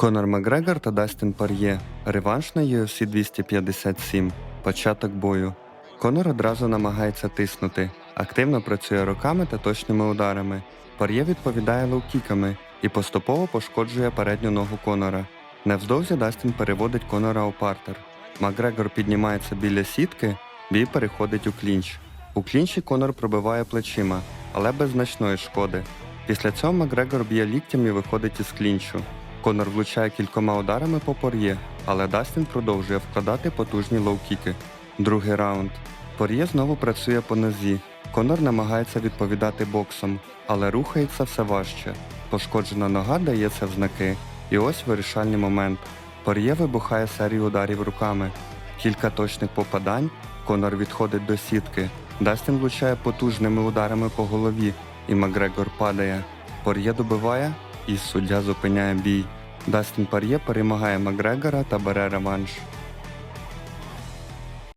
Конор Макгрегор та Дастін Пар'є. Реванш на UFC 257. Початок бою. Конор одразу намагається тиснути, активно працює руками та точними ударами. Пар'є відповідає лоу-кіками і поступово пошкоджує передню ногу Конора. Невдовзі Дастін переводить Конора у партер. Макгрегор піднімається біля сітки, бій переходить у клінч. У клінчі Конор пробиває плечима, але без значної шкоди. Після цього Макгрегор б'є ліктям і виходить із клінчу. Конор влучає кількома ударами по пор'є, але Дастін продовжує вкладати потужні лоу-кіки. Другий раунд. Пор'є знову працює по нозі. Конор намагається відповідати боксом, але рухається все важче. Пошкоджена нога дається в знаки. І ось вирішальний момент. Пор'є вибухає серію ударів руками. Кілька точних попадань. Конор відходить до сітки. Дастін влучає потужними ударами по голові, і Макгрегор падає. Пор'є добиває, і суддя зупиняє бій. Дастін Пар'є перемагає Макгрегора та бере реванш.